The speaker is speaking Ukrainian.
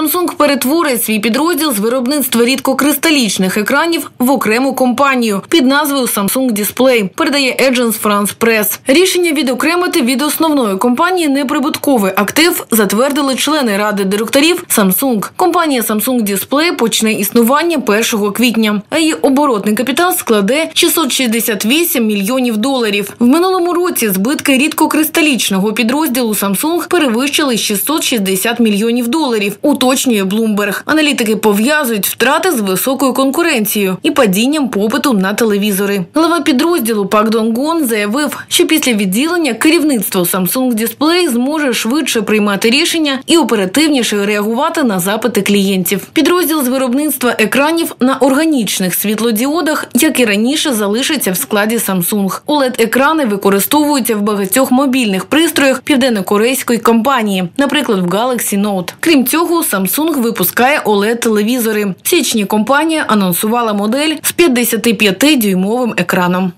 Samsung перетворить свій підрозділ з виробництва рідкокристалічних екранів в окрему компанію під назвою Samsung Display, передає Agence France Press. Рішення відокремити від основної компанії неприбутковий актив затвердили члени ради директорів Samsung. Компанія Samsung Display почне існування 1 квітня, а її оборотний капітал складе 668 мільйонів доларів. В минулому році збитки рідкокристалічного підрозділу Samsung перевищили 660 мільйонів доларів. Уточнює Bloomberg. Аналітики пов'язують втрати з високою конкуренцією і падінням попиту на телевізори. Глава підрозділу Пак Донгон заявив, що після відділення керівництво Samsung Display зможе швидше приймати рішення і оперативніше реагувати на запити клієнтів. Підрозділ з виробництва екранів на органічних світлодіодах, як і раніше, залишиться в складі Samsung. oled екрани використовуються в багатьох мобільних пристроях південно-корейської компанії, наприклад, в Galaxy Note. Крім цього, Samsung випускає oled телевізори В січні компанія анонсувала модель з 55-дюймовим екраном.